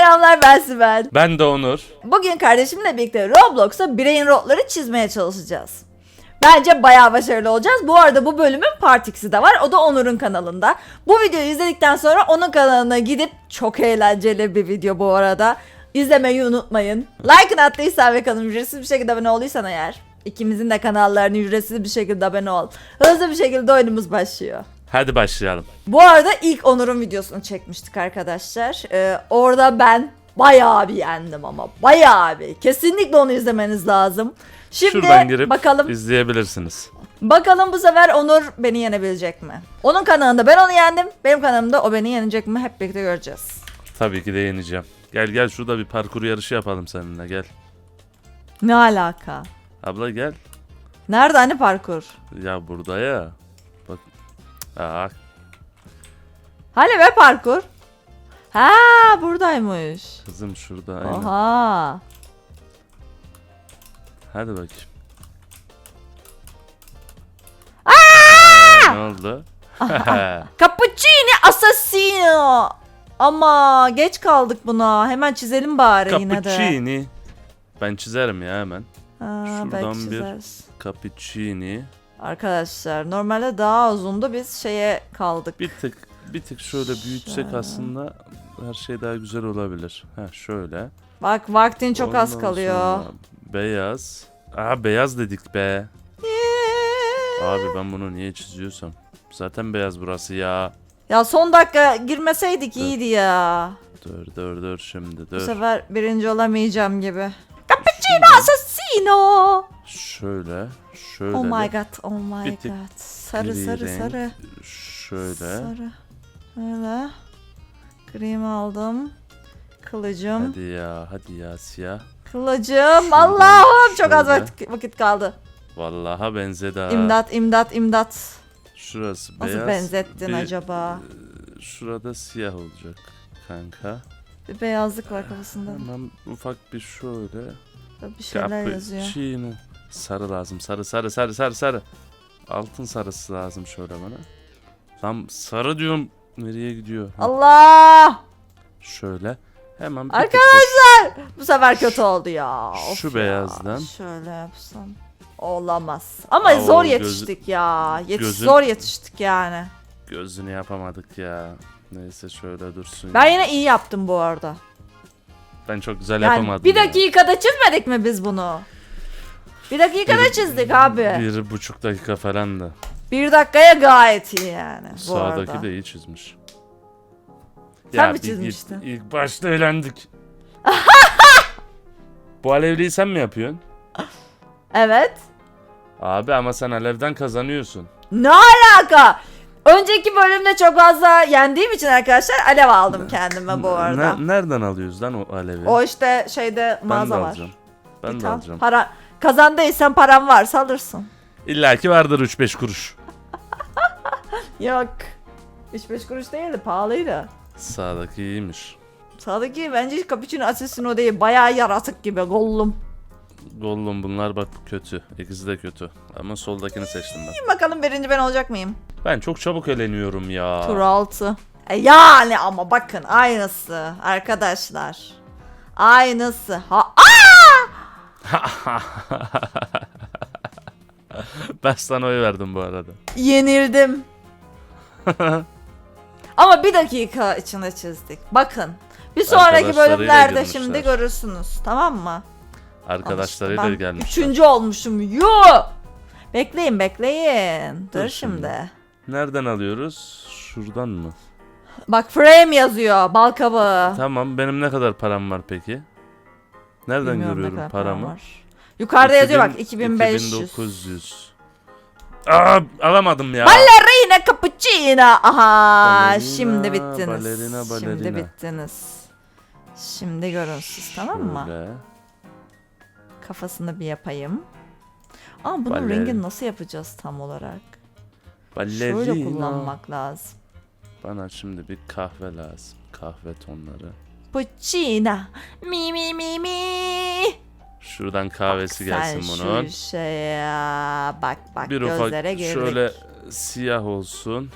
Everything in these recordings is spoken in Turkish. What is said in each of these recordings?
selamlar ben Sibel. Ben de Onur. Bugün kardeşimle birlikte Roblox'ta brain rotları çizmeye çalışacağız. Bence bayağı başarılı olacağız. Bu arada bu bölümün part 2'si de var. O da Onur'un kanalında. Bu videoyu izledikten sonra onun kanalına gidip çok eğlenceli bir video bu arada. İzlemeyi unutmayın. Like'ını attıysan ve kanalıma ücretsiz bir şekilde abone olduysan eğer. ikimizin de kanallarına ücretsiz bir şekilde abone ol. Hızlı bir şekilde oyunumuz başlıyor. Hadi başlayalım. Bu arada ilk Onur'un videosunu çekmiştik arkadaşlar. Ee, orada ben bayağı bir yendim ama bayağı bir. Kesinlikle onu izlemeniz lazım. Şimdi Şuradan girip bakalım izleyebilirsiniz. bakalım bu sefer Onur beni yenebilecek mi? Onun kanalında ben onu yendim. Benim kanalımda o beni yenecek mi? Hep birlikte göreceğiz. Tabii ki de yeneceğim. Gel gel şurada bir parkur yarışı yapalım seninle gel. Ne alaka? Abla gel. Nerede hani parkur? Ya burada ya. Bak. Aa, Hani be parkur? Ha buradaymış. kızım şurada aynen. Oha. Hadi bakayım. Aa! Ne oldu? Cappuccini Assassino. Ama geç kaldık buna. Hemen çizelim bari yine de. Cappuccini. Ben çizerim ya hemen. Ha, Şuradan bir-. Cappuccini. Arkadaşlar normalde daha uzundu biz şeye kaldık. Bir tık bir tık şöyle büyütsek Şöyle. aslında her şey daha güzel olabilir. Ha şöyle. Bak vaktin çok az Ondan kalıyor. sonra Beyaz. Aa beyaz dedik be. Abi ben bunu niye çiziyorsam. Zaten beyaz burası ya. Ya son dakika girmeseydik iyiydi ya. Dur dur dur şimdi Bu dur. sefer birinci olamayacağım gibi. Şimdi Assassino. şöyle şöyle Oh my god, oh my Bir god. Sarı gri sarı renk. sarı. şöyle Sarı. Öyle. Grim aldım. Kılıcım. hadi ya hadi ya siyah. Kılıcım. Allah'ım çok az vakit, vakit kaldı. Vallaha benzedi ha. İmdat, imdat, imdat. Şurası Nasıl beyaz. benzettin bir- acaba? Şurada siyah olacak kanka. Bir beyazlık var kafasında. Hemen ufak bir şöyle. Bir şeyler yazıyor. Cappuccino. Sarı lazım. Sarı sarı sarı sarı sarı. Altın sarısı lazım şöyle bana. Tam sarı diyorum. Nereye gidiyor? Ha, Allah! Şöyle. Hemen bir Arkadaşlar! Bu sefer kötü oldu ya. Of Şu ya. beyazdan. Şöyle yapsam. Olamaz. Ama Aa, zor göz- yetiştik ya. Yetiş gözün- zor yetiştik yani. tık gözünü yapamadık ya. Neyse şöyle dursun. Ben yine iyi yaptım bu arada. Ben çok güzel Yani yapamadım. bir ya. dakikada çizmedik mi biz bunu? Bir dakikada Bir- çizdik abi. Bir, Bir buçuk dakika falan da. dakikaya gayet iyi yani bu Sağdaki arada. de iyi çizmiş. Sen mi bir- çizmiştin? Ilk, ilk başta eğlendik. Bu alevliyi sen mi yapıyorsun? Evet. Abi ama sen alevden kazanıyorsun. Ne alaka? Önceki bölümde çok fazla yendiğim için arkadaşlar alev aldım kendime bu arada. Ne- nereden alıyoruz lan o alevi? O işte şeyde ben mağaza de var. alacağım. Ben de al. alacağım. Para kazandıysan param varsa alırsın. İlla ki vardır 3-5 kuruş. Yok. 3-5 kuruş değildi pahalıydı. Sağdaki iyiymiş. Sağdaki bence Cappuccino Assassino değil bayağı yaratık gibi gollum. Gollum bunlar bak kötü. İkisi de kötü. Ama soldakini seçtim ben. Bakalım birinci ben olacak mıyım? Ben çok çabuk eleniyorum ya. Tur 6. E yani ama bakın aynısı arkadaşlar. Aynısı. Ha ben sana oy verdim bu arada. Yenildim. Ama bir dakika içinde çizdik. Bakın. Bir sonraki bölümlerde şimdi görürsünüz. Tamam mı? Arkadaşlarıyla Al işte, ben gelmişler. Üçüncü olmuşum. Yo! Bekleyin bekleyin. Dur, Dur şimdi. şimdi. Nereden alıyoruz? Şuradan mı? Bak frame yazıyor. Bal kabağı. Tamam benim ne kadar param var peki? Nereden Bilmiyorum ne görüyorum param paramı? var. Yukarıda yazıyor bak 2000 2500. 2900. Aa alamadım ya. Ballerina cappuccino. Aha Ballerina, şimdi bittiniz. ballerina, Şimdi ballerina. bittiniz. Şimdi görün siz tamam mı? Şöyle. Kafasını bir yapayım. Ama bunun Baller- rengini nasıl yapacağız tam olarak? Şöyle Ballerina. kullanmak lazım. Bana şimdi bir kahve lazım. Kahve tonları. Puccina. Mi mi mi mi. Şuradan kahvesi Bak gelsin sen bunun. Şu şeye bak bak Bir ufak gözlere girdik. şöyle siyah olsun.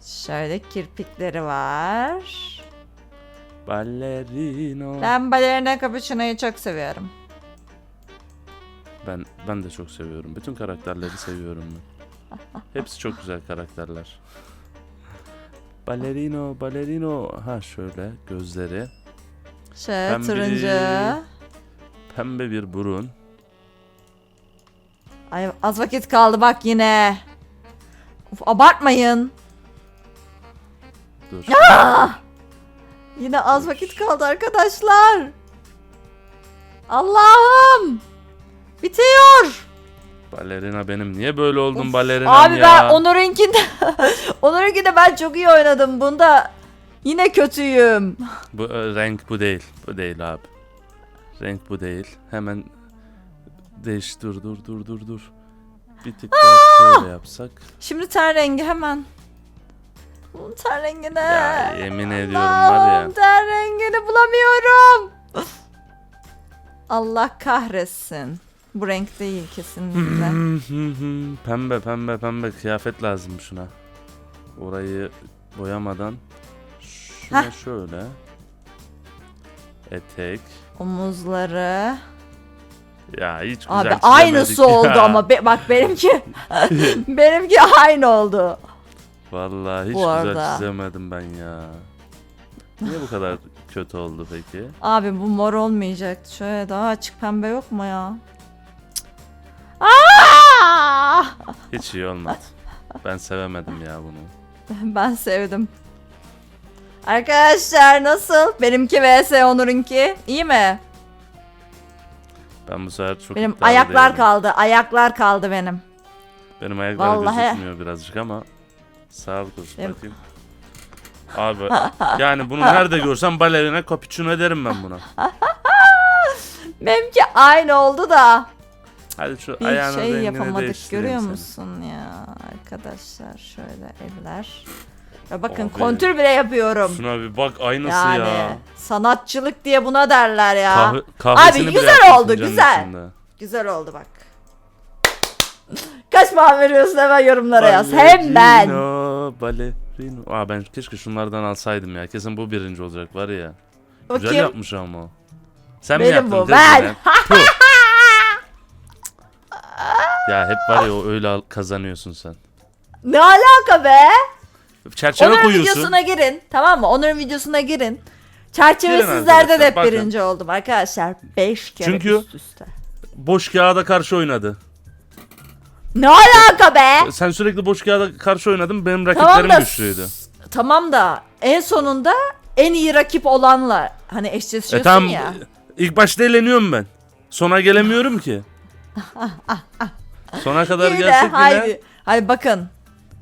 Şöyle kirpikleri var. Ballerino. Ben balerina cappuccino'yu çok seviyorum. Ben ben de çok seviyorum. Bütün karakterleri seviyorum ben. Hepsi çok güzel karakterler. Ballerino, ballerino. Ha şöyle gözleri. Şey bir- turuncu. Pembe bir burun. Ay az vakit kaldı bak yine. Uf, abartmayın. Dur. Yine az vakit kaldı arkadaşlar. Allah'ım. Bitiyor. Balerina benim. Niye böyle oldum Of, balerinam Abi ya? ben Onur'unkinde Onur'unkinde ben çok iyi oynadım. Bunda yine kötüyüm. Bu e, renk bu değil. Bu değil abi. Renk bu değil. Hemen değiş dur dur dur dur dur. Bir tık daha şöyle yapsak. Şimdi ten rengi hemen. Bunun ten rengi ne? Ya yemin ediyorum var ya. Ten rengini bulamıyorum. Allah kahretsin. Bu renk değil kesinlikle. pembe pembe pembe kıyafet lazım şuna. Orayı boyamadan şuna Heh. şöyle. Etek. Omuzları. Ya hiç güzel Abi aynısı ya. oldu ama be- bak benimki benimki aynı oldu. Vallahi hiç Bu güzel arada. çizemedim ben ya. Niye bu kadar kötü oldu peki? Abi bu mor olmayacak. Şöyle daha açık pembe yok mu ya? Hiç iyi olmadı. Ben sevemedim ya bunu. Ben sevdim. Arkadaşlar nasıl? Benimki vs Onur'unki. İyi mi? Ben bu sefer çok Benim iddialı ayaklar değilim. kaldı. Ayaklar kaldı benim. Benim ayaklar Vallahi. gözükmüyor birazcık ama sağlık olsun Benim- bakayım. Abi yani bunu nerede görsem balerina cappuccino derim ben buna. Benimki aynı oldu da. Hadi şu Bir ayağının şey yapamadık görüyor senin. musun ya arkadaşlar şöyle eller. Ya bakın Abi. kontür bile yapıyorum. Şuna bir bak aynısı Yani ya. sanatçılık diye buna derler ya. Kahvesini Abi güzel oldu, güzel. içinde. Güzel oldu bak. Kaç puan veriyorsun hemen yorumlara yaz. Hemen. Ballerino. Aa ben keşke şunlardan alsaydım ya. Kesin bu birinci olacak var ya. Güzel Bakayım. yapmış ama o. Sen mi Benim yaptın bu, ben. ya hep var ya o öyle al- kazanıyorsun sen. Ne alaka be? Çerçeve Onur'un koyuyorsun. videosuna girin. Tamam mı? Onur'un videosuna girin. Çerçevesizlerde de arkadaşlar, hep bakın. birinci oldum arkadaşlar. 5 kere Çünkü- üst üste. Boş kağıda karşı oynadı. Ne alaka be? Sen sürekli boş kağıda karşı oynadın. Benim rakiplerim da güçlüydü. tamam da en sonunda en iyi rakip olanla hani E eşleşiyorsun tamam. ya. İlk başta eğleniyorum ben. Sona gelemiyorum ki. Sona kadar İyi de gelsek haydi. Haydi bakın.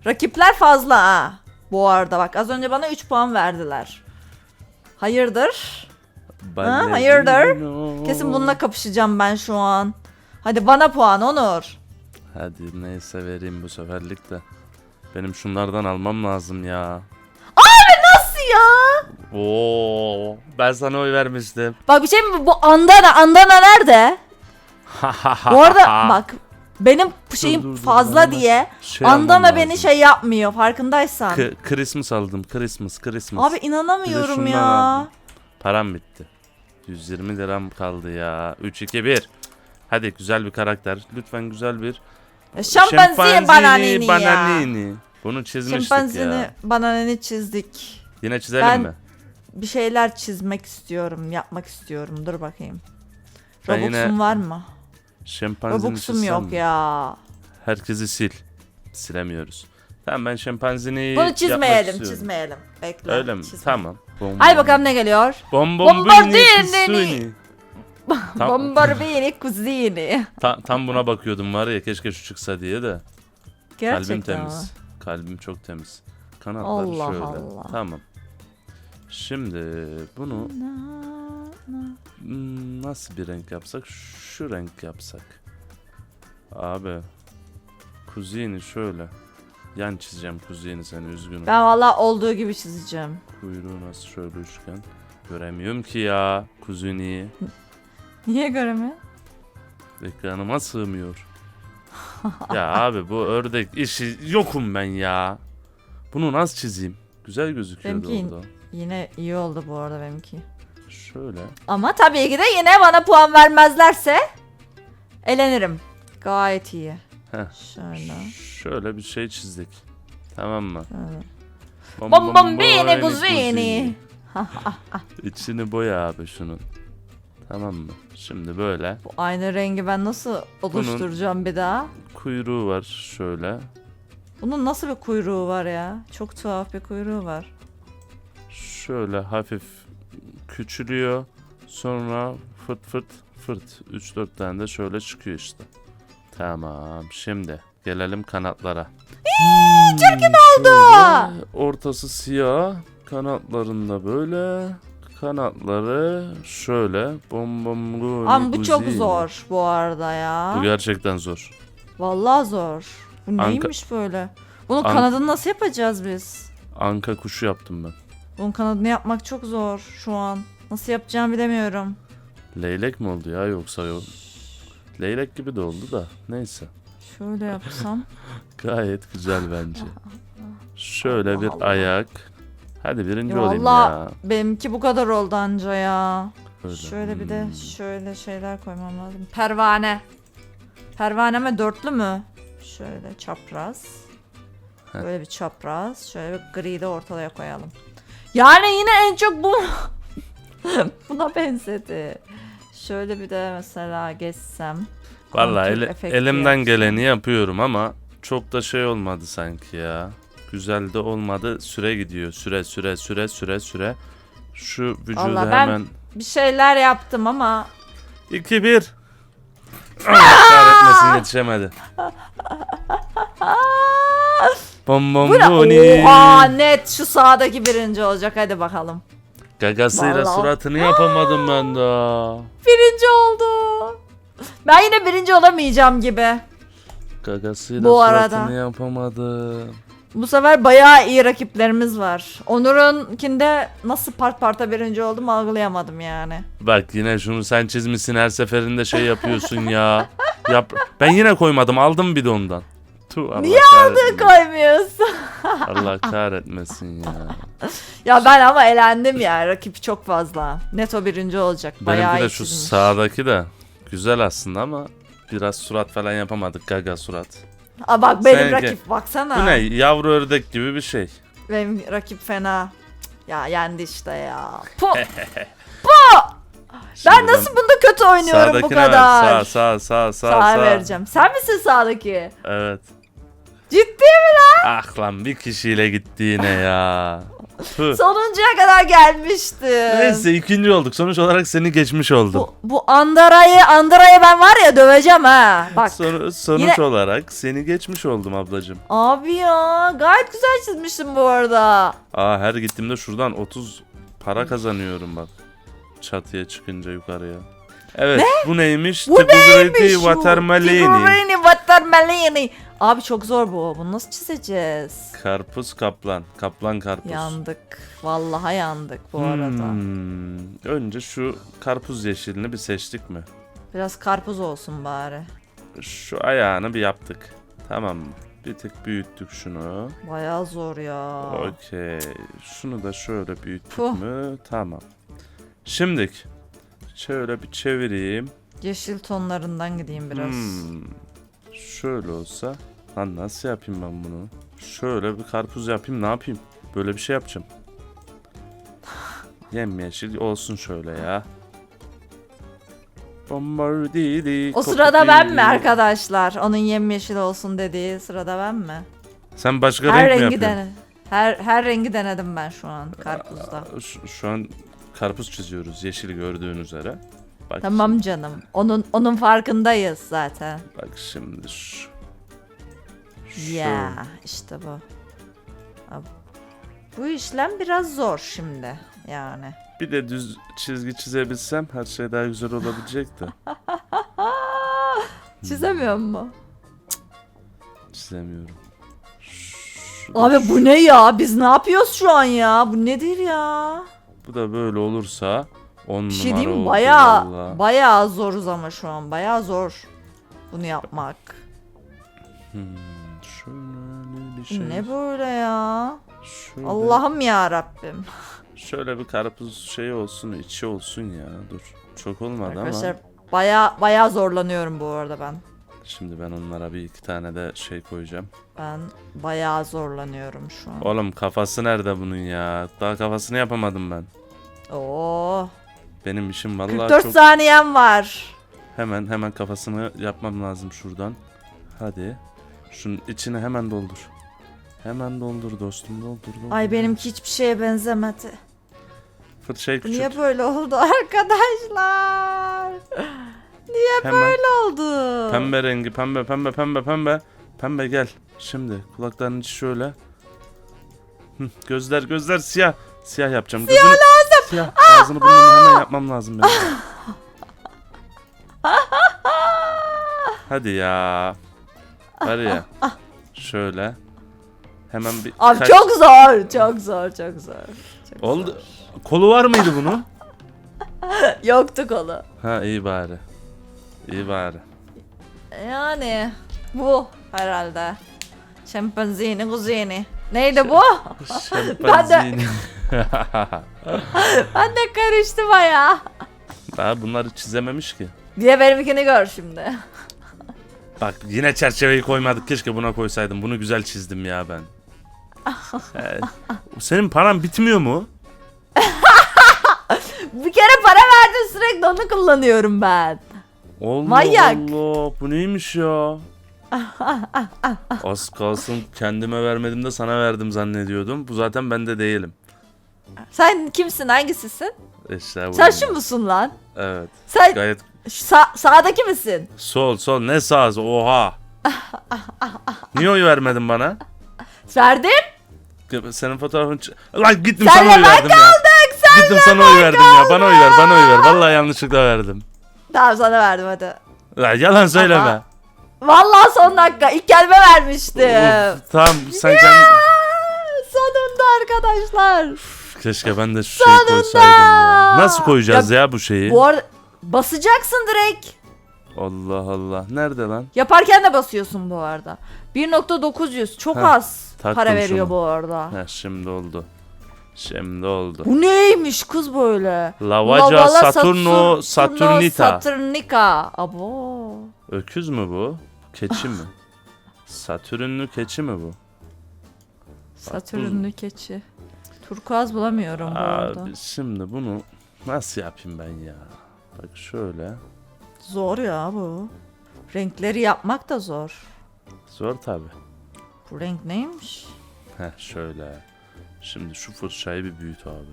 Rakipler fazla ha. Bu arada bak az önce bana 3 puan verdiler. Hayırdır? Ha, hayırdır? Kesin bununla kapışacağım ben şu an. Hadi bana puan Onur. Hadi neyse vereyim bu seferlik de. Benim şunlardan almam lazım ya. Nasıl ya? Oo, ben sana oy vermiştim. Bak bir şey mi? Bu Andana, Andana nerede? Bu arada bak benim şeyim dur, dur, fazla diye Şey almam Andana beni lazım. şey yapmıyor farkındaysan. K- Christmas aldım. Christmas, Christmas. Abi inanamıyorum şundan ya. aldım. Param bitti. 120 liram kaldı ya. 3 2 1. Hadi güzel bir karakter. Lütfen güzel bir Şempanzini bananini ya. bananini. Bunu çizmiştik Şempanzini ya. bananini çizdik. Yine çizelim Ben- mi? Bir şeyler çizmek istiyorum, yapmak istiyorum. Dur bakayım. Ben yine var mı? Şempanzini Robux'um yok mi? ya. Herkesi sil. Silemiyoruz. Tamam ben şempanzini Bunu yapmak çizmeyelim, istiyorum. çizmeyelim. Bekle. Öyle mi? çizmeyelim. Tamam. Bom, bom. bakalım ne geliyor? Bom Bombardini. Bombardini. Tam-. Ta- tam buna bakıyordum var ya keşke şu çıksa diye de. Gerçekten Kalbim mi? temiz. Kalbim çok temiz. Kanatlar Allah şöyle. Allah. Tamam. Şimdi bunu hmm, nasıl bir renk yapsak? Şu renk yapsak. Abi. Kuzini şöyle. Yan çizeceğim kuzini seni üzgünüm. Ben valla olduğu gibi çizeceğim. Kuyruğu nasıl şöyle üçgen. Göremiyorum ki ya kuzini. Niye göremiyor? Ekranıma sığmıyor. ya abi bu ördek işi yokum ben ya. Bunu nasıl çizeyim? Güzel gözüküyordu Benimki- orada. Yine iyi oldu bu arada benimki. Şöyle. Ama tabii ki de yine bana puan vermezlerse elenirim. Gayet iyi. Heh. Şöyle. Şöyle bir şey çizdik. Tamam mı? şöyle. Bom Bom bom bini kuzini. İçini boya abi şunun. Tamam mı? Şimdi böyle. Bu aynı rengi ben nasıl oluşturacağım bir daha? Kuyruğu var şöyle. Bunun nasıl bir kuyruğu var ya? Çok tuhaf bir kuyruğu var. Şöyle hafif küçülüyor. Sonra fırt fırt fırt. 3-4 tane de şöyle çıkıyor işte. Tamam şimdi gelelim kanatlara. Çirkin oldu. Ortası siyah. Kanatlarında böyle. Kanatları şöyle. Bom bom guni Ama bu çok guzini. zor bu arada ya. Bu gerçekten zor. Vallahi zor. Bu Anka- neymiş böyle? Bunun An- kanadını nasıl yapacağız biz? Anka kuşu yaptım ben. Bunun kanadını yapmak çok zor şu an. Nasıl yapacağımı bilemiyorum. Leylek mi oldu ya yoksa yok? Leylek gibi de oldu da. Neyse. Şöyle yapsam. Gayet güzel bence. Şöyle bir Allah Allah. ayak. Hadi birinci Ya olayım Allah. ya. Benimki bu kadar oldu anca ya. Böyle. Şöyle bir de Hmm. şöyle şeyler koymam lazım. Pervane. Pervane mi dörtlü mü? Şöyle çapraz. Heh. Böyle bir çapraz. Şöyle bir gri de ortaya koyalım. Yani yine en çok bu buna benzedi. Şöyle bir de mesela geçsem. Vallahi kontur ele- efekti elimden yapsam. geleni yapıyorum ama çok da şey olmadı sanki ya. Güzel de olmadı. Süre gidiyor. Süre süre süre süre süre. Şu vücudu Vallahi ben- hemen Bir şeyler yaptım ama 2 1 Kahretmesin yetişemedi. Bom bom bu ne? boni. Oha net şu sağdaki birinci olacak hadi bakalım. Gagasıyla Vallahi. suratını yapamadım ben daha. Birinci oldu. Ben yine birinci olamayacağım gibi. Gagasıyla Bu arada. suratını yapamadım. Bu sefer bayağı iyi rakiplerimiz var. Onur'unkinde nasıl part parta birinci oldum algılayamadım yani. Bak yine şunu sen çizmişsin her seferinde şey yapıyorsun ya. Yap. Ben yine koymadım aldım bir de ondan. Tuh, Allah Niye kahretmesin. Koymuyorsun. Allah kahretmesin ya. ya ben ama elendim ya. Rakip çok fazla. Neto birinci olacak. Bayağı Benimki de şu çizmiş. sağdaki de güzel aslında ama biraz surat falan yapamadık gaga surat. Aa bak benim Seninki. rakip baksana. Bu ne yavru ördek gibi bir şey. Benim rakip fena. Ya yendi işte ya. Puh. Şimdi ben nasıl bunda kötü oynuyorum bu sağdakine ver. kadar? Sağ sağ sağ sağ Sağa sağ. vereceğim. Sen misin sağdaki? Evet. Ciddi mi lan? Ah lan bir kişiyle gitti yine ya. Tüh. Sonuncuya kadar gelmiştim. Neyse ikinci olduk. Sonuç olarak seni geçmiş oldum. Bu, bu Andara'yı Andara'yı ben var ya döveceğim ha. Bak. Son- sonuç yine- olarak seni geçmiş oldum ablacığım. Abi ya gayet güzel çizmişsin bu arada. Aa her gittiğimde şuradan 30 para kazanıyorum bak. Çatıya çıkınca yukarıya. Evet bu neymiş? Bu neymiş bu? Watermelini. Figurini Watermelini. Abi çok zor bu. Bunu nasıl çizeceğiz? Karpuz kaplan. Kaplan karpuz. Yandık. Vallahi yandık bu arada. Hmm, Önce şu karpuz yeşilini bir seçtik mi? Biraz karpuz olsun bari. Şu ayağını bir yaptık. Tamam mı? Bir tık büyüttük şunu. Bayağı zor ya. Okey. Şunu da şöyle büyüttük Puh. mü? Tamam. Şimdik. Şöyle bir çevireyim. Yeşil tonlarından gideyim biraz. Hmm. Şöyle olsa. Lan nasıl yapayım ben bunu? Şöyle bir karpuz yapayım ne yapayım? Böyle bir şey yapacağım. Yemyeşil olsun şöyle ya. Bombardili, O sırada ben mi arkadaşlar? Onun yemyeşil olsun dediği sırada ben mi? Sen başka Her renk mi yapıyorsun? dene. Her her rengi denedim ben şu an karpuzda. Şu, şu an karpuz çiziyoruz yeşil gördüğün üzere. Bak Tamam canım. Onun onun farkındayız zaten. Şimdi, bak şimdi şu. Ya işte bu. Ab- Bu işlem biraz zor şimdi yani. Bir de düz çizgi çizebilsem her şey daha güzel olabilecekti. Çizemiyor mu? Çizemiyorum. Şu- Abi bu ne ya? Biz ne yapıyoruz şu an ya? Bu nedir ya? Bu da böyle olursa 10 Bir şey numara diyeyim mi? oldu Bayağı, valla. bayağı zoruz ama şu an. Bayağı zor bunu yapmak. Hmm, şöyle bir şey. Ne böyle ya? Şöyle, Allah'ım ya Rabbim. Şöyle bir karpuz şey olsun, içi olsun ya. Dur. Çok olmadı Arkadaşlar ama. baya baya zorlanıyorum bu arada ben. Şimdi ben onlara bir iki tane de şey koyacağım. Ben bayağı zorlanıyorum şu an. Oğlum kafası nerede bunun ya? Daha kafasını yapamadım ben. Oo. Benim işim vallahi 44 çok saniyem var. hemen hemen kafasını yapmam lazım şuradan. Hadi. Şunun içine hemen doldur. Hemen doldur dostum doldur doldur. Ay benimki hiçbir şeye benzemedi. Fırçayı Bu küçült. Niye böyle oldu arkadaşlar? Niye Hemen. böyle oldu? Pembe rengi pembe pembe pembe pembe. Pembe gel. Şimdi kulaklarının içi şöyle. Hı, gözler gözler siyah. Siyah yapacağım. Siyah lazım. Siyah. Ağzını burnunu hemen yapmam lazım benim. Hadi ya. Var ya. Şöyle. Hemen bir Abi kaç- çok zor, çok zor, çok zor. Çok Oldu. Kolu var mıydı bunun? Yoktu kolu. Ha iyi bari. İyi bari. Yani bu herhalde. Şempanzini, kuzini. Neydi bu? Şempanzini. ben de karıştı baya. Daha bunları çizememiş ki. Diye benimkini gör şimdi. Bak yine çerçeveyi koymadık. Keşke buna koysaydım. Bunu güzel çizdim ya ben. Ee, senin paran bitmiyor mu? Bir kere para verdim sürekli onu kullanıyorum ben. Allah Manyak. Allah. Bu neymiş ya? Az kalsın kendime vermedim de sana verdim zannediyordum. Bu zaten bende değilim. Sen kimsin hangisisin? İşte bu. Sen şu musun lan? Evet. Sen Gayet sa- sağdaki misin? sol sol ne sağız oha. Niye oy vermedin bana? Verdim. Senin fotoğrafın... Lan gittim Senle sana oy ben verdim ya. Gittim sana oy verdim ya. Bana oy ver, bana oy ver. Vallahi yanlışlıkla verdim. Tamam sana verdim hadi. Lan yalan söyleme. Ama- Vallahi son dakika ilk kelime vermiştim. Of, tamam sen kendi... Sonunda arkadaşlar. Keşke ben de şu şeyi koysaydım ya. Nasıl koyacağız ya, bu şeyi? Bu arada basacaksın direkt. Allah Allah. Nerede lan? Yaparken de basıyorsun bu arada. 1.900 çok Heh, az para veriyor şunu. bu arada. Heh, şimdi oldu. Şimdi oldu. Bu neymiş kız böyle? Lavaca Lavala Saturno Satur- Saturnita. Saturnica. Abo. Öküz mü bu? Keçi mi? Satürnlü keçi mi bu? Satürnlü keçi. Turkuaz bulamıyorum bu arada. Abi şimdi bunu nasıl yapayım ben ya? Bak şöyle. Zor ya bu. Renkleri yapmak da zor. Zor tabi. Bu renk neymiş? Heh şöyle. Şimdi şu fırçayı bir büyüt abi.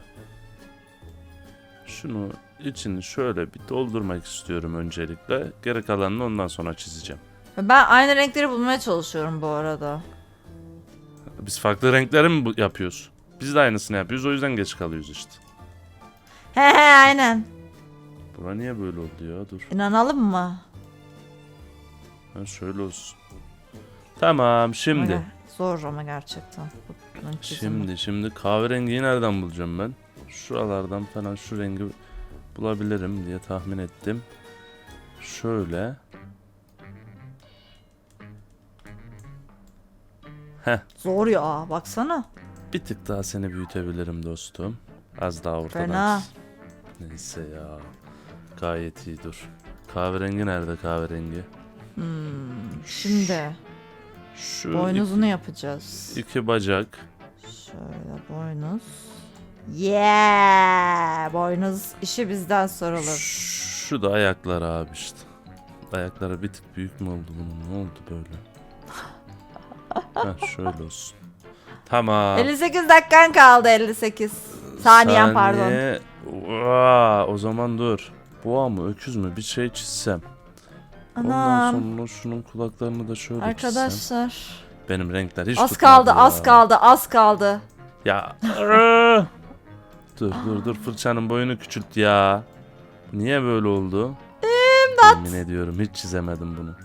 Şunu içini şöyle bir doldurmak istiyorum öncelikle. Geri kalanını ondan sonra çizeceğim. Ben aynı renkleri bulmaya çalışıyorum bu arada. Biz farklı renkleri mi bu- yapıyoruz? Biz de aynısını yapıyoruz o yüzden geç kalıyoruz işte. He he aynen. Bura niye böyle oldu ya? Dur. İnanalım mı? Ha, şöyle olsun. Tamam şimdi. Öyle. Zor ama gerçekten. Bunun çizimi. Şimdi şimdi kahverengiyi nereden bulacağım ben? Şuralardan falan şu rengi bulabilirim diye tahmin ettim. Şöyle. Zor ya baksana. Bir tık daha seni büyütebilirim dostum. Az daha ortadan. Fena. Neyse ya. Gayet iyi dur. Kahverengi nerede kahverengi? Hmm, şimdi Şu boynuzunu yapacağız. iki, iki bacak. Şöyle boynuz. Yeah! Boynuz işi bizden sorulur. Şu da ayaklar abi işte. Ayakları bir tık büyük mü oldu bunun? Ne oldu böyle? Heh, şöyle olsun. Tamam. 58 dakikan kaldı 58. Saniyen pardon. Saniye. Vaa, o zaman dur. Boğa mı öküz mü bir şey çizsem. Ondan Anam. sonra şunun kulaklarını da şöyle çizsem. Arkadaşlar. Benim renkler hiç Az tutmadı kaldı, ya. az kaldı, az kaldı. Ya. dur dur dur fırçanın boyunu küçült ya. Niye böyle oldu? İmdat. Yemin ediyorum hiç çizemedim bunu.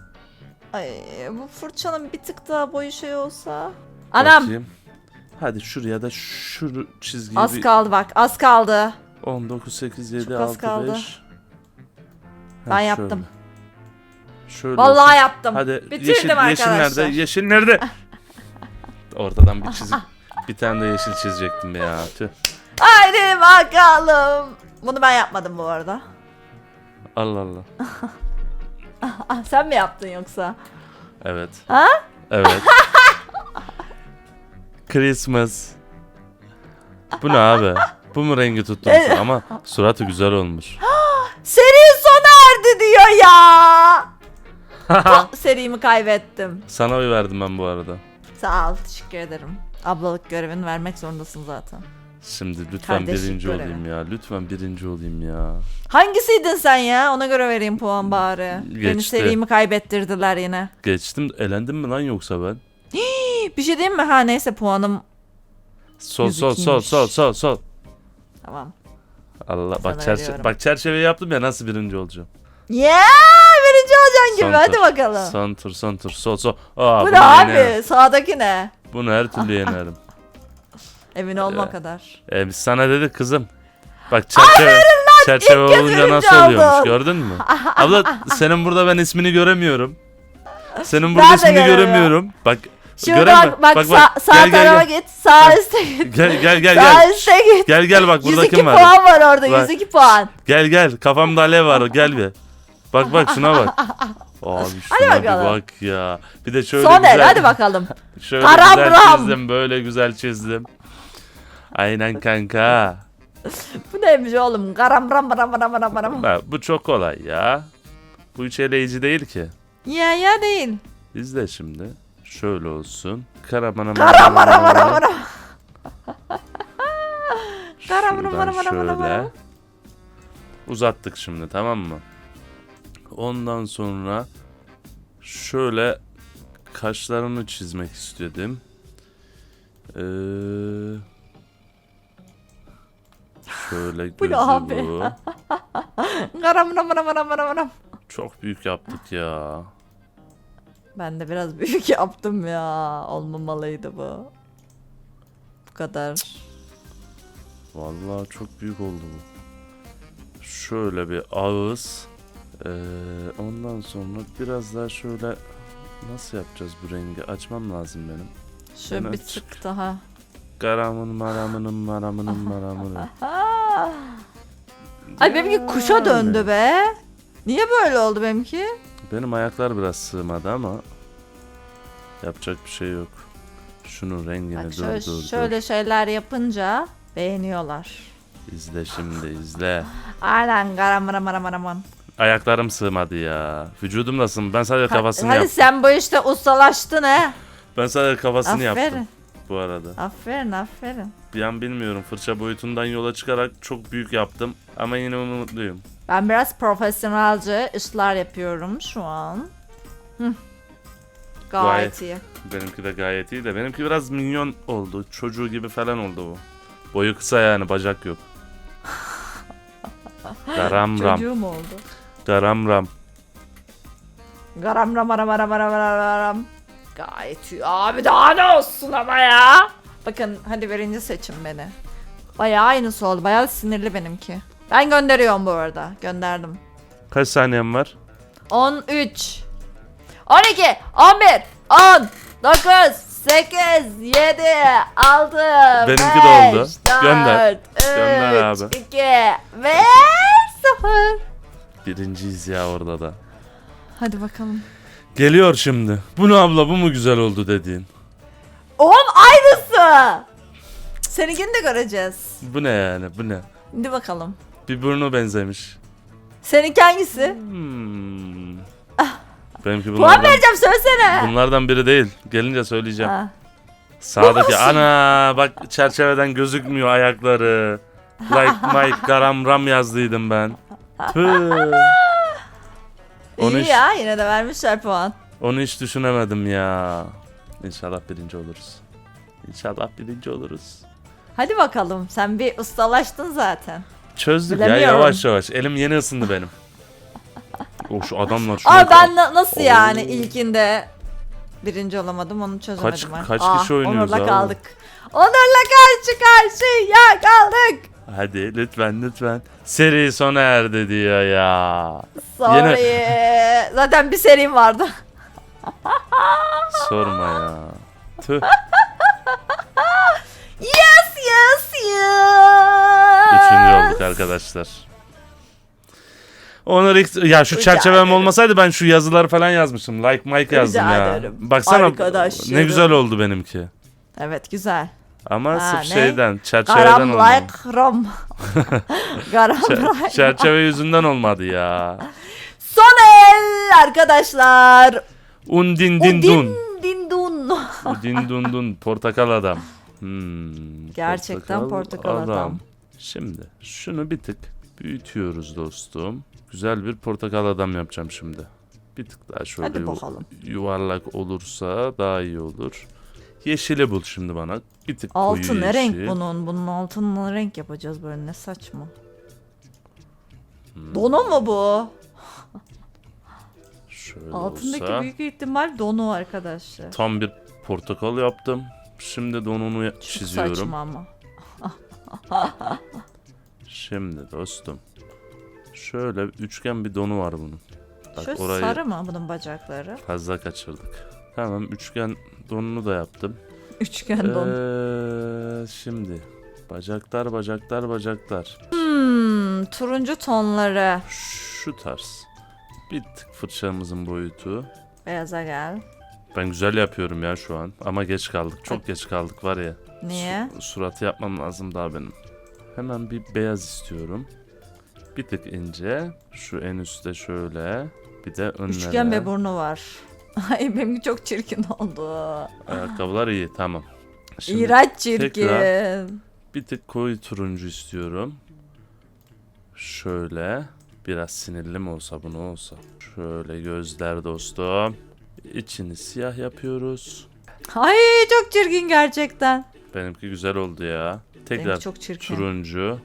Ay bu fırçanın bir tık daha boyu şey olsa. Anam Bakayım. Hadi şuraya da şu çizgiyi az bir kaldı bak, az kaldı. 19 8 7 Çok az 6 kaldı. 5. Ben yaptım. Şöyle Vallahi olsun. yaptım. Hadi Bitirdim yeşil, yeşil arkadaşlar. nerede? Yeşil nerede? Ortadan bir çizik. bir tane de yeşil çizecektim ya. Tüh. Haydi bakalım. Bunu ben yapmadım bu arada. Allah Allah. Ah, sen mi yaptın yoksa? Evet. Ha? Evet. Christmas. Bu ne abi? Bu mu rengi tutturmuş? Ama suratı güzel olmuş. Seri sona erdi diyor ya. Bu serimi kaybettim. Sana oy verdim ben bu arada. Sağ ol, teşekkür ederim. Ablalık görevini vermek zorundasın zaten. Şimdi lütfen Kardeşlik birinci görevi. olayım ya. Lütfen birinci olayım ya. Hangisiydin sen ya? Ona göre vereyim puan bari. Beni Geçti. serimi kaybettirdiler yine. Geçtim. Elendim mi lan yoksa ben? Bir şey diyeyim mi? Ha neyse puanım. Sol sol sol 102'ymiş. sol sol sol. Tamam. Allah Sana bak çerçeve bak çerçeve yaptım ya nasıl birinci olacağım? Yeah! Birinci olacaksın gibi. Hadi bakalım. Son tur sol sol. Aa, Bu bunu ne abi? yenerim. Sağdaki ne? Bunu her türlü yenerim. Emin olma Ee, kadar. Ee, biz sana dedik kızım. Bak çerçeve, çerçeve ilk kez olunca birinci nasıl oluyormuş oldum. gördün mü? Abla senin burada ben ismini göremiyorum. Senin Ben burada de ismini göremiyorum. göremiyorum. Bak Şimdi göremiyorum. bak, bak, sağ, sağ gel, gel, tarafa gel. git. Sağ üstte git. Gel gel gel Sağ gel. üstte git. Gel gel bak burada 102 kim var? puan var orada. Bak. 102 puan. Gel gel kafamda alev var gel bir. Bak bak şuna bak. Abi şuna bir bakalım. bak ya. Bir de şöyle Son güzel. el hadi bakalım. Şöyle Karam güzel ram. çizdim böyle güzel çizdim. Aynen kanka. Bu neymiş oğlum? Garam ram ram ram ram ram. Ha, bu çok kolay ya. Bu hiç eleyici değil ki. Ya ya değil. İzle şimdi. Şöyle olsun. Karamana. Karam Şuradan ram ram ram şöyle. ram. Uzattık şimdi tamam mı? Ondan sonra şöyle kaşlarını çizmek istedim. Ee, şöyle gözü abi? bu. Garam ram ram ram ram ram. Çok büyük yaptık ya. Ben de biraz büyük yaptım ya. Olmamalıydı bu. Bu kadar. Vallahi çok büyük oldu bu. Şöyle bir ağız. Ee, ondan sonra biraz daha şöyle nasıl yapacağız bu rengi? Açmam lazım benim. Şöyle Ben bir tık daha. Garamın maramının maramının maramını. Aa. Ay benimki kuşa döndü be. Niye böyle oldu benimki? Benim ayaklar biraz sığmadı ama yapacak bir şey yok. Şunun rengini Bak dur şöyle, dur şöyle şeyler yapınca beğeniyorlar. dur. İzle şimdi izle. Aynen garam ram ram ram ram. Ayaklarım sığmadı ya. Vücudum sığmadı. Ben sadece kafasını Hadi yaptım. sen bu işte ustalaştın he. Ben sadece kafasını yaptım Aferin. bu arada. Aferin aferin. Bir an bilmiyorum fırça boyutundan yola çıkarak çok büyük yaptım ama yine mutluyum. Ben biraz profesyonelce işler yapıyorum şu an. Hı. Gayet Gayet. iyi. Benimki de gayet iyi de benimki biraz minyon oldu. Çocuğu gibi falan oldu bu. Boyu kısa yani bacak yok. Garam ram. Çocuğum oldu. Garam ram. Garam ram ram ram ram ram ram. Gayet iyi. Abi daha ne olsun ama ya. Bakın hadi birinci seçin beni. Bayağı aynısı oldu. Bayağı sinirli benimki. Ben gönderiyorum bu arada. Gönderdim. Kaç saniyem var? 13 12 11 10 9 8 7 6 Benimki de oldu. Gönder. Gönder abi. 2 ve 0 Birinciyiz ya orada da. Hadi bakalım. Geliyor şimdi. Bu ne abla bu mu güzel oldu dediğin. Oğlum aynısı. Seninkini de göreceğiz. Bu ne yani bu ne? Hadi bakalım. Bir burnu benzemiş. Seninki hangisi? Hmm. Benimki Puan bunlardan, vereceğim söylesene. bunlardan biri değil. Gelince söyleyeceğim. Ha. Sağdaki ana bak çerçeveden gözükmüyor ayakları. Like Mike garam ram yazdıydım ben. Tüh. Onu İyi hiç, ya yine de vermişler puan. onu hiç düşünemedim ya. İnşallah birinci oluruz. İnşallah birinci oluruz. Hadi bakalım sen bir ustalaştın zaten. Çözdük ya Bilemiyorum. yavaş yavaş. Elim yeni ısındı benim. O şu adamlar şuna Aa ben na- nasıl yani Oo. ilkinde birinci olamadım onu çözemedim Kaç- ben. kaç Aa, kişi oynuyoruz Onur'la abi? kaldık. Onur'la karşı karşıya kaldık. Hadi lütfen lütfen. Seri sona erdi diyor ya. Sorry. Zaten bir serim vardı. Sorma ya. Tüh. Yes yes yes. olduk arkadaşlar. Onur X ya şu Rica çerçevem ederim. olmasaydı ben şu yazıları falan yazmışım. Like Mike yazdım Rica ya. ederim. Baksana Arkadaşlarım. ne güzel oldu benimki. Evet güzel. Ama Ha, sırf ne? şeyden çerçeveden Garam olmadı. like rom. Garam like. çerçeve yüzünden olmadı ya. Son el arkadaşlar. Undin din dun. Udin din dun. Udin dun dun portakal adam. Hmm, Gerçekten portakal adam. Şimdi şunu bir tık büyütüyoruz dostum. Güzel bir portakal adam yapacağım şimdi. Bir tık daha şöyle yuvarlak olursa daha iyi olur. Yeşili bul şimdi bana. Bir tık Altı koyu ne renk yeşil. bunun? Bunun altını ne renk yapacağız böyle ne saçma. Hmm. Donu mu bu? Şöyle Altındaki olsa. büyük ihtimal donu arkadaşlar. Tam bir portakal yaptım. Şimdi donunu ya- Çok çiziyorum. saçma ama. Şimdi dostum. Şöyle üçgen bir donu var bunun. Bak Şu orayı sarı mı bunun bacakları? fazla kaçırdık. Tamam üçgen donunu da yaptım. Üçgen don. Ee, şimdi bacaklar bacaklar bacaklar. Hmm, turuncu tonları. Şu tarz. Bir tık fırçamızın boyutu. Beyaza gel. Ben güzel yapıyorum ya şu an ama geç kaldık. Çok geç kaldık var ya. Niye? Su- suratı yapmam lazım daha benim. Hemen bir beyaz istiyorum. Bir tık ince. Şu en üstte şöyle. Bir de önlere. Üçgen bir burnu var. Ay benimki çok çirkin oldu. Ayakkabılar iyi tamam. Şimdi İğrenç çirkin. bir tık koyu turuncu istiyorum. Şöyle. Biraz sinirli mi olsa bunu olsa. Şöyle gözler dostum. İçini siyah yapıyoruz. Ay çok çirkin gerçekten. Benimki güzel oldu ya. Tekrar Benimki çok çirkin. turuncu.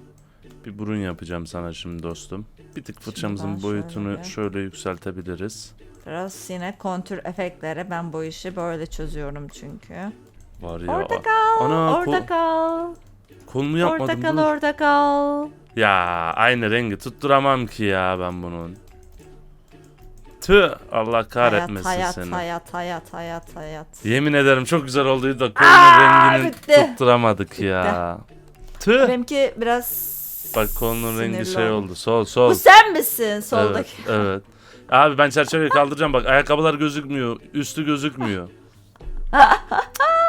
Bir burun yapacağım sana şimdi dostum. Bir tık fırçamızın ben boyutunu şöyle. şöyle yükseltebiliriz. Biraz yine kontür efektleri. Ben bu işi böyle çözüyorum çünkü. Var ya. Orada kal. Ana, orada kol- kal. Kolunu yapmadım. Orada kal orada kal. Ya aynı rengi tutturamam ki ya ben bunun. Tüh Allah kahretmesin hayat, seni. hayat, hayat, hayat, hayat. Yemin ederim çok güzel olduydu da kolunun Aa, rengini bitti. tutturamadık ya. Tüh. Benimki biraz Bak kolunun rengi şey oldu. oldu. Sol sol. Bu sen misin soldaki? Evet, evet. Abi ben çerçeveyi kaldıracağım bak ayakkabılar gözükmüyor. Üstü gözükmüyor.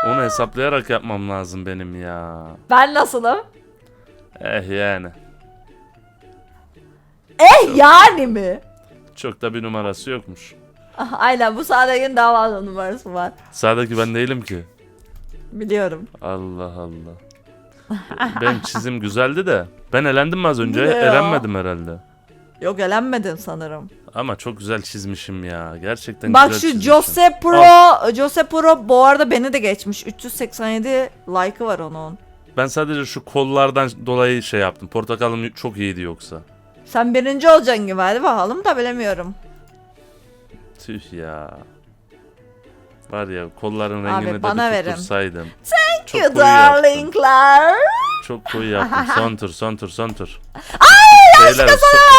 Onu hesaplayarak yapmam lazım benim ya. Ben nasılım? Eh yani. Eh yani mi? Çok da bir numarası yokmuş. Ah, Aynen bu sağdakinin dava numarası var. Sağdaki ben değilim ki. Biliyorum. Allah Allah. Benim çizim güzeldi de. Ben elendim mi az önce? Ya? Elenmedim herhalde. Yok elenmedim sanırım. Ama çok güzel çizmişim ya. Gerçekten Bak güzel şu çizmişim. Jose Pro, Jose Pro bu arada beni de geçmiş. 387 like'ı var onun. Ben sadece şu kollardan dolayı şey yaptım. Portakalım çok iyiydi yoksa. Sen birinci olacaksın gibi hadi bakalım da bilemiyorum. Tüh ya. Var ya kolların Abi, rengini de bana bir verin. tuttursaydım. Thank Çok you koyu yaptım. Çok koyu yaptım. Son tur, son tur, son tur. Ay Beyler, sol,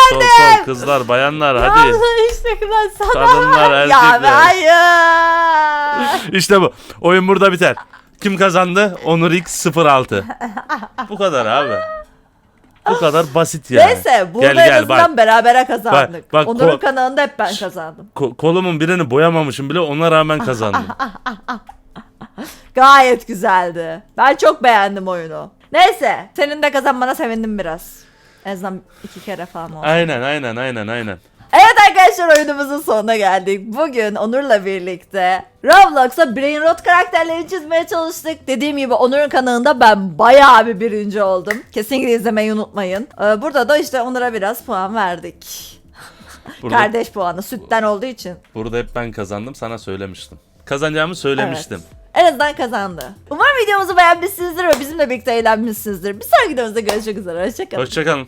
sol, sol, kızlar, bayanlar hadi. İşte ben sana. Kadınlar, Ya erkekler. hayır. İşte bu. Oyun burada biter. Kim kazandı? Onur X 06. Bu kadar abi. Bu kadar basit yani. Neyse burada Gel, gel, azından berabere kazandık. Bak, bak, Onur'un kanalında hep ben kazandım. Ko- kolumun birini boyamamışım bile ona rağmen kazandım. Gayet güzeldi. Ben çok beğendim oyunu. Neyse senin de kazanmana sevindim biraz. En azından iki kere falan oldu. aynen aynen aynen aynen. Evet arkadaşlar oyunumuzun sonuna geldik. Bugün Onur'la birlikte Roblox'a Brain Rot karakterleri çizmeye çalıştık. Dediğim gibi Onur'un kanalında ben bayağı bir birinci oldum. Kesinlikle izlemeyi unutmayın. Ee, Burada da işte Onur'a biraz puan verdik. Burada, Kardeş puanı sütten olduğu için. burada hep ben kazandım sana söylemiştim. Kazanacağımı söylemiştim. En azından kazandı. Umarım videomuzu beğenmişsinizdir ve bizimle birlikte eğlenmişsinizdir. Bir sonraki videomuzda görüşmek üzere. Hoşçakalın. Hoşçakalın.